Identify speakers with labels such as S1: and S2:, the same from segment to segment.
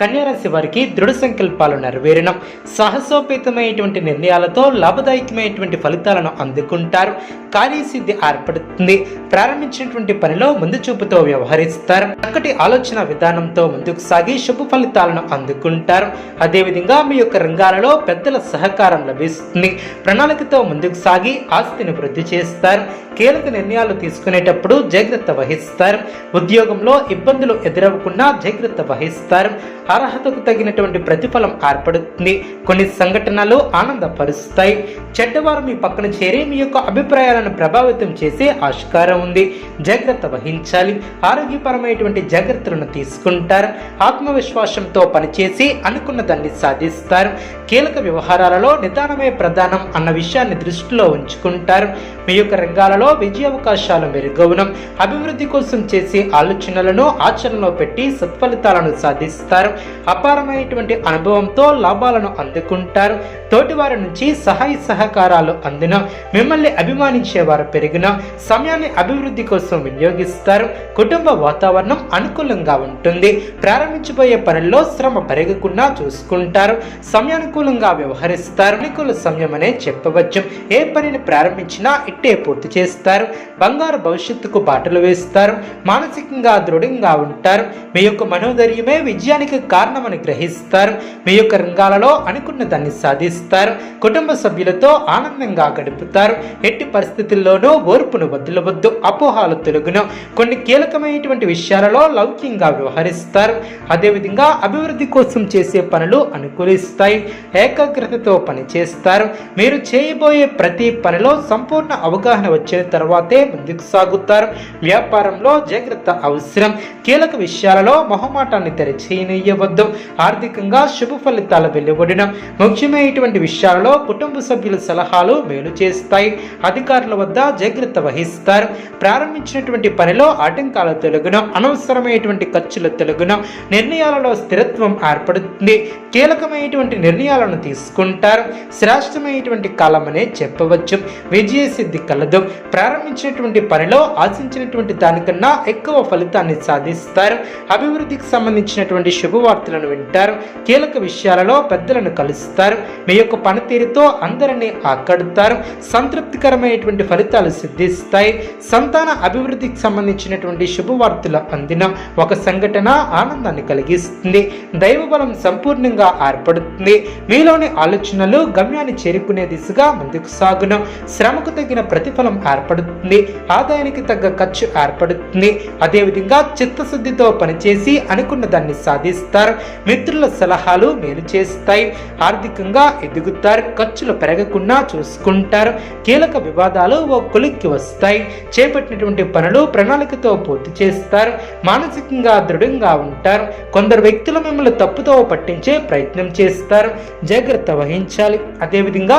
S1: కన్యారాశి వారికి దృఢ సంకల్పాలు నెరవేరడం సాహసోపేతమైనటువంటి నిర్ణయాలతో లాభదాయకమైనటువంటి ఫలితాలను అందుకుంటారు. కార్యసిద్ధి ఏర్పడుతుంది. ప్రారంభించినటువంటి పనిలో ముందు చూపుతో వ్యవహరిస్తారు. చక్కటి ఆలోచన విధానంతో ముందుకు సాగి శుభ ఫలితాలను అందుకుంటారు. అదేవిధంగా మీ యొక్క రంగాలలో పెద్దల సహకారం లభిస్తుంది. ప్రణాళికతో ముందుకు సాగి ఆస్తిని వృద్ధి చేస్తారు. కీలక నిర్ణయాలు తీసుకునేటప్పుడు జాగ్రత్త వహిస్తారు. ఉద్యోగంలో ఇబ్బందులు ఎదురవ్వకుండా జాగ్రత్త వహిస్తారు. అర్హతకు తగినటువంటి ప్రతిఫలం ఏర్పడుతుంది. కొన్ని సంఘటనలు ఆనందపరుస్తాయి. చెడ్డవారు మీ పక్కన చేరి మీ యొక్క అభిప్రాయాలను ప్రభావితం చేసే ఆస్కారం ఉంది. జాగ్రత్త వహించాలి. ఆరోగ్యపరమైనటువంటి జాగ్రత్తలను తీసుకుంటారు. ఆత్మవిశ్వాసంతో పనిచేసి అనుకున్న దాన్ని సాధిస్తారు. కీలక వ్యవహారాలలో నిదానమే ప్రధానం అన్న విషయాన్ని దృష్టిలో ఉంచుకుంటారు. మీ యొక్క రంగాలలో రంగంలో విజయావకాశాలు మెరుగవనం అభివృద్ధి కోసం చేసే ఆలోచనలను ఆచరణలో పెట్టి సత్ఫలితాలను సాధిస్తారు. అపారమైనటువంటి అనుభవంతో లాభాలను అందుకుంటారు. తోటివారి నుంచి సహాయ సహకారాలు అందిన మిమ్మల్ని అభిమానించేవారు పెరిగిన సమయాన్ని అభివృద్ధి కోసం వినియోగిస్తారు. కుటుంబ వాతావరణం అనుకూలంగా ఉంటుంది. ప్రారంభించబోయే పనుల్లో శ్రమ పెరగకుండా చూసుకుంటారు. సమయానుకూలంగా వ్యవహరిస్తారు. అనుకూల సమయం అనే చెప్పవచ్చు. ఏ పనిని ప్రారంభించినా ఇట్టే పూర్తి చేస్తారు. బంగారు భవిష్యత్తుకు బాటలు వేస్తారు మానసికంగా దృఢంగా ఉంటారు. మీ యొక్క మనోధైర్యమే విజయానికి కారణమని గ్రహిస్తారు. మీ యొక్క రంగాలలో అనుకున్న దాన్ని సాధిస్తారు. కుటుంబ సభ్యులతో ఆనందంగా గడుపుతారు. ఎట్టి పరిస్థితుల్లోనూ ఓర్పును వదిలవద్దు అపోహాలు తొలగును. కొన్ని కీలకమైనటువంటి విషయాలలో లౌక్యంగా వ్యవహరిస్తారు. అదేవిధంగా అభివృద్ధి కోసం చేసే పనులు అనుకూలిస్తాయి. ఏకాగ్రతతో పనిచేస్తారు. మీరు చేయబోయే ప్రతి పనిలో సంపూర్ణ అవగాహన వచ్చిన తర్వాతే ముందుకు సాగుతారు. వ్యాపారంలో జాగ్రత్త అవసరం. కీలక విషయాలలో మొహమాటాన్ని తెరచేయనీయవద్దు ఆర్థికంగా శుభ ఫలితాలు వెలువడడం. ముఖ్యమైనటువంటి విషయాలలో కుటుంబ సభ్యుల సలహాలు మేలు చేస్తాయి. అధికారుల వద్ద జాగ్రత్త వహిస్తారు. ప్రారంభించినటువంటి పనిలో ఆటంకాల తొలగడం అనవసరమైనటువంటి ఖర్చుల తొలగడం నిర్ణయాలలో స్థిరత్వం ఏర్పడుతుంది. కీలకమైనటువంటి నిర్ణయాలను తీసుకుంటారు. శ్రేష్టమైనటువంటి కాలం అనే చెప్పవచ్చు. విజయసిద్ధి కలదు. ప్రారంభించినటువంటి పనిలో ఆశించినటువంటి దానికన్నా ఎక్కువ ఫలితాన్ని సాధిస్తారు. అభివృద్ధికి సంబంధించినటువంటి శుభవార్తలను వింటారు. కీలక విషయాలలో పెద్దలను కలుస్తారు. మీ యొక్క పనితీరుతో అందరినీ ఆకడుతారు. సంతృప్తికరమైనటువంటి ఫలితాలు సిద్ధిస్తాయి. సంతాన అభివృద్ధికి సంబంధించినటువంటి శుభవార్తలు అందిన ఒక సంఘటన ఆనందాన్ని కలిగిస్తుంది. దైవ బలం సంపూర్ణంగా ఏర్పడుతుంది. మీలోని ఆలోచనలు గమ్యాన్ని చేరుకునే దిశగా ముందుకు సాగును. శ్రమకు తగిన ప్రతిఫలం ఏర్పడుతుంది. ఏర్పడుతుంది ఆదాయానికి తగ్గ ఖర్చు ఏర్పడుతుంది. అదేవిధంగా చిత్తశుద్ధితో పనిచేసి అనుకున్న దాన్ని సాధిస్తారు. మిత్రుల సలహాలు మేలు చేస్తాయి. ఆర్థికంగా ఎదుగుతారు ఖర్చులు పెరగకుండా చూసుకుంటారు. కీలక వివాదాలు ఓ కొలిక్కి వస్తాయి. చేపట్టినటువంటి పనులు ప్రణాళికతో పూర్తి చేస్తారు. మానసికంగా దృఢంగా ఉంటారు. కొందరు వ్యక్తులు మిమ్మల్ని తప్పుతో పట్టించే ప్రయత్నం చేస్తారు. జాగ్రత్త వహించాలి. అదేవిధంగా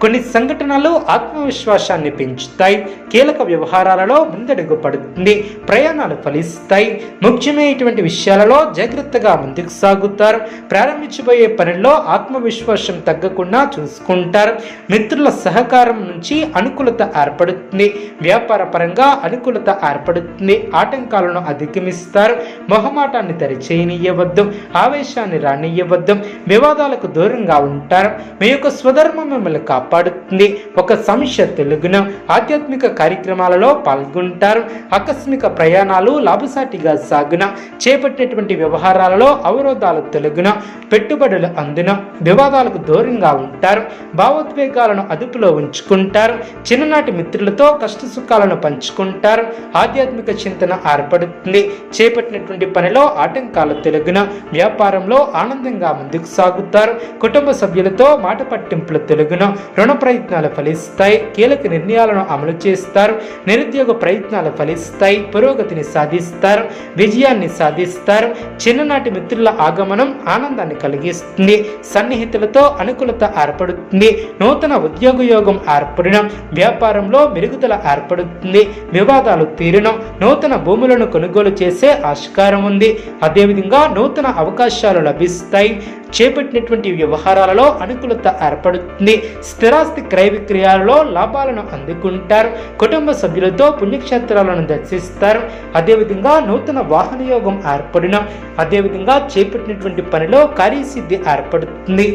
S1: కొన్ని సంఘటనలు ఆత్మవిశ్వాసాన్ని పెంచుతాయి కీలక వ్యవహారాలలో ముందడుగు పడుతుంది ప్రయాణాలు ఫలిస్తాయి. ముఖ్యమైనటువంటి విషయాలలో జాగ్రత్తగా ముందుకు సాగుతారు. ప్రారంభించబోయే పనుల్లో ఆత్మవిశ్వాసం తగ్గకుండా చూసుకుంటారు. మిత్రుల సహకారం నుంచి అనుకూలత ఏర్పడుతుంది. వ్యాపార పరంగా అనుకూలత ఏర్పడుతుంది. ఆటంకాలను అధిగమిస్తారు. మొహమాటాన్ని తెరిచేయనియ్యవద్దు. ఆవేశాన్ని రానియవద్దు వివాదాలకు దూరంగా ఉంటారు. మీ యొక్క స్వధర్మం మిమ్మల్ని కాపు parte ఏర్పడుతుంది ఒక సమస్య తెలుగున ఆధ్యాత్మిక కార్యక్రమాలలో పాల్గొంటారు. ఆకస్మిక ప్రయాణాలు లాభసాటిగా సాగున చేపట్టినటువంటి వ్యవహారాలలో అవరోధాలు తెలుగున పెట్టుబడులు అందున వివాదాలకు దూరంగా ఉంటారు. భావోద్వేగాలను అదుపులో ఉంచుకుంటారు. చిన్ననాటి మిత్రులతో కష్ట సుఖాలను పంచుకుంటారు. ఆధ్యాత్మిక చింతన ఏర్పడుతుంది. చేపట్టినటువంటి పనిలో ఆటంకాలు తెలుగున వ్యాపారంలో ఆనందంగా ముందుకు సాగుతారు. కుటుంబ సభ్యులతో మాట పట్టింపులు తెలుగున రుణ ప్రయత్నాలు ఫలిస్తాయి. కీలక నిర్ణయాలను అమలు చేస్తారు. నిరుద్యోగ ప్రయత్నాలు ఫలిస్తాయి. పురోగతిని సాధిస్తారు. విజయాన్ని సాధిస్తారు. చిన్ననాటి మిత్రుల ఆగమనం ఆనందాన్ని కలిగిస్తుంది. సన్నిహితులతో అనుకూలత ఏర్పడుతుంది. నూతన ఉద్యోగ యోగం ఏర్పడిన వ్యాపారంలో మెరుగుదల ఏర్పడుతుంది. వివాదాలు తీరడం నూతన భూములను కొనుగోలు చేసే ఆస్కారం ఉంది. అదేవిధంగా నూతన అవకాశాలు లభిస్తాయి. చేపట్టినటువంటి వ్యవహారాలలో అనుకూలత ఏర్పడుతుంది. స్థిరాస్తి క్రయ విక్రయాలలో లాభాలను అందుకుంటారు. కుటుంబ సభ్యులతో పుణ్యక్షేత్రాలను దర్శిస్తారు. అదేవిధంగా నూతన వాహన యోగం ఏర్పడిన అదేవిధంగా చేపట్టినటువంటి పనిలో కార్యసిద్ధి ఏర్పడుతుంది.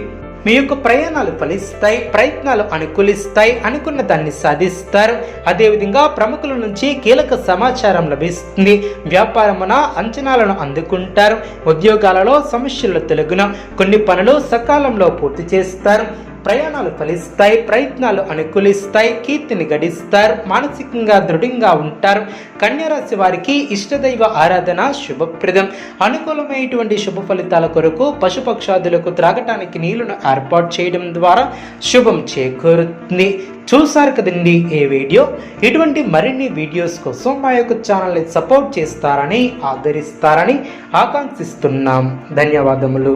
S1: మీ యొక్క ప్రయాణాలు ఫలిస్తాయి ప్రయత్నాలు అనుకూలిస్తాయి అనుకున్న దాన్ని సాధిస్తారు. అదేవిధంగా ప్రముఖుల నుంచి కీలక సమాచారం లభిస్తుంది. వ్యాపారమున అంచనాలను అందుకుంటారు. ఉద్యోగాలలో సమస్యలు తెలుగున. కొన్ని పనులు సకాలంలో పూర్తి చేస్తారు. ప్రయాణాలు ఫలిస్తాయి ప్రయత్నాలు అనుకూలిస్తాయి కీర్తిని గడిస్తారు మానసికంగా దృఢంగా ఉంటారు. కన్యరాశి వారికి ఇష్టదైవ ఆరాధన శుభప్రదం. అనుకూలమైనటువంటి శుభ ఫలితాల కొరకు పశుపక్షాదులకు త్రాగటానికి నీళ్ళను ఏర్పాటు చేయడం ద్వారా శుభం చేకూరుతుంది. చూసారు కదండి ఈ వీడియో? ఇటువంటి మరిన్ని వీడియోస్ కోసం మా యొక్క ఛానల్ని సపోర్ట్ చేస్తారని ఆదరిస్తారని ఆకాంక్షిస్తున్నాం. ధన్యవాదములు.